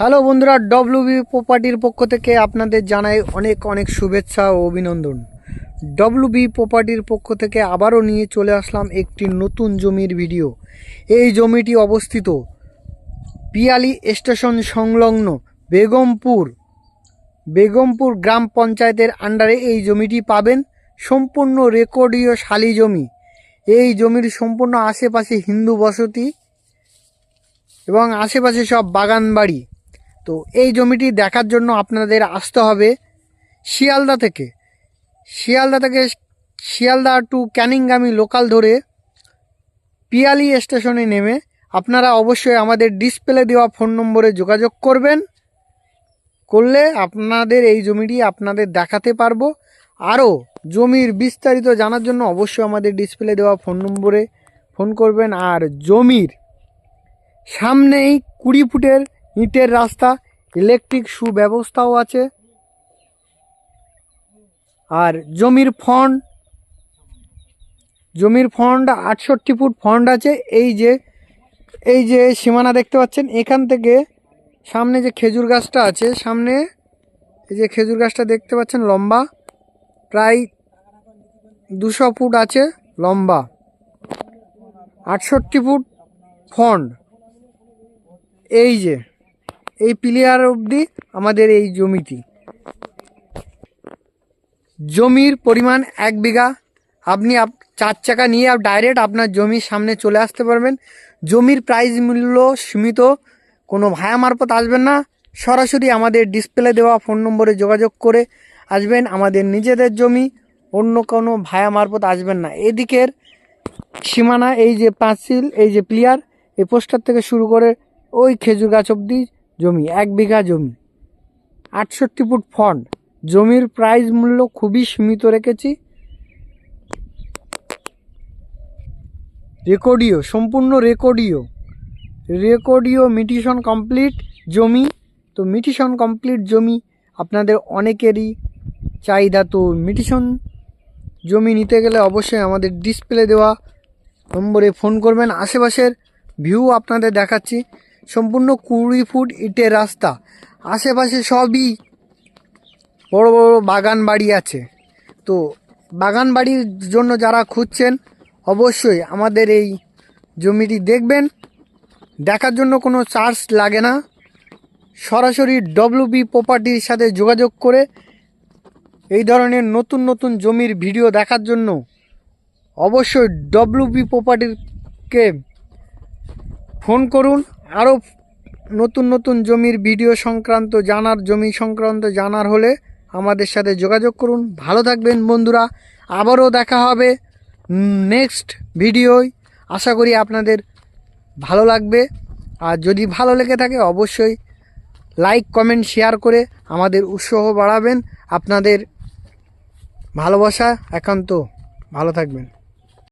Hello বন্ধুরা WB প্রপার্টির পক্ষ থেকে আপনাদের জানাই অনেক অনেক শুভেচ্ছা ও অভিনন্দন। ডব্লিউবি প্রপার্টির পক্ষ থেকে আবারও নিয়ে চলে আসলাম একটি নতুন জমির ভিডিও। এই জমিটি অবস্থিত পিয়ালি স্টেশন সংলগ্ন বেগমপুর বেগমপুর গ্রাম পঞ্চায়েতের আন্ডারে এই জমিটি পাবেন। সম্পূর্ণ রেকর্ডীয় শালি জমি। এই জমির সম্পূর্ণ আশেপাশে হিন্দু বসতি এবং আশেপাশে সব বাগান বাড়ি তো এই জমিটি দেখার জন্য আপনাদের আসতে হবে শিয়ালদা থেকে। শিয়ালদা থেকে শিয়ালদা টু ক্যানিংগামি লোকাল ধরে পিয়ালি স্টেশনে নেমে আপনারা অবশ্যই আমাদের ডিসপ্লে দেওয়া ফোন নম্বরে যোগাযোগ করবেন। করলে আপনাদের এই জমিটি আপনাদের দেখাতে পারব। আরও জমির বিস্তারিত জানার জন্য অবশ্যই আমাদের ডিসপ্লে দেওয়া ফোন নম্বরে ফোন করবেন। আর জমির সামনেই কুড়ি ফুটের ইটের রাস্তা, ইলেকট্রিক সুব্যবস্থাও আছে। আর জমির ফন্ড জমির ফন্ড আটষট্টি ফুট ফন্ড আছে। এই যে এই যে সীমানা দেখতে পাচ্ছেন, এখান থেকে সামনে যে খেজুর গাছটা আছে, সামনে এই যে খেজুর গাছটা দেখতে পাচ্ছেন, লম্বা। প্রায় দুশো ফুট আছে, লম্বা। আটষট্টি ফুট ফন্ড এই যে এই প্লেয়ার অবধি আমাদের এই জমিটি। জমির পরিমাণ এক বিঘা। আপনি আপ চার চাকা নিয়ে ডাইরেক্ট আপনার জমির সামনে চলে আসতে পারবেন। জমির প্রাইস মূল্য সীমিত। কোনো ভায়া মারফত আসবেন না। সরাসরি আমাদের ডিসপ্লে দেওয়া ফোন নম্বরে যোগাযোগ করে আসবেন। আমাদের নিজেদের জমি। অন্য কোনো ভায়া মারফত আসবেন না। এদিকের সীমানা, এই যে পাঁচিল, এই যে প্লেয়ার, এই পোস্টার থেকে শুরু করে ওই খেজুর গাছ অবধি জমি, এক বিঘা জমি। আটষট্টি ফুট ফন্ড জমির প্রাইস মূল্য খুবই সীমিত রেখেছি। রেকর্ডিও সম্পূর্ণ রেকর্ডিও রেকর্ডিও মিটিশন কমপ্লিট জমি। তো মিটিশন কমপ্লিট জমি আপনাদের অনেকেরই চাহিদা। তো মিটিশন জমি নিতে গেলে অবশ্যই আমাদের ডিসপ্লে দেওয়া নম্বরে ফোন করবেন। আশেপাশের ভিউ আপনাদের দেখাচ্ছি। সম্পূর্ণ কুড়ি ফুট ইটের রাস্তা। আশেপাশে সবই বড় বড় বাগান বাড়ি আছে। তো বাগান বাড়ির জন্য যারা খুঁজছেন, অবশ্যই আমাদের এই জমিটি দেখবেন। দেখার জন্য কোনো চার্জ লাগে না। সরাসরি ডব্লিউবি প্রপার্টির সাথে যোগাযোগ করে এই ধরনের নতুন নতুন জমির ভিডিও দেখার জন্য অবশ্যই ডব্লিউবি প্রপার্টিকে ফোন করুন। আরও নতুন নতুন জমির ভিডিও সংক্রান্ত, জানার, জমি সংক্রান্ত জানার হলে আমাদের সাথে যোগাযোগ করুন। ভালো থাকবেন বন্ধুরা। আবারও দেখা হবে নেক্সট ভিডিওয়। আশা করি আপনাদের ভালো লাগবে। আর যদি ভালো লেগে থাকে অবশ্যই লাইক, কমেন্ট, শেয়ার করে আমাদের উৎসাহ বাড়াবেন। আপনাদের ভালোবাসা একান্ত। ভালো থাকবেন।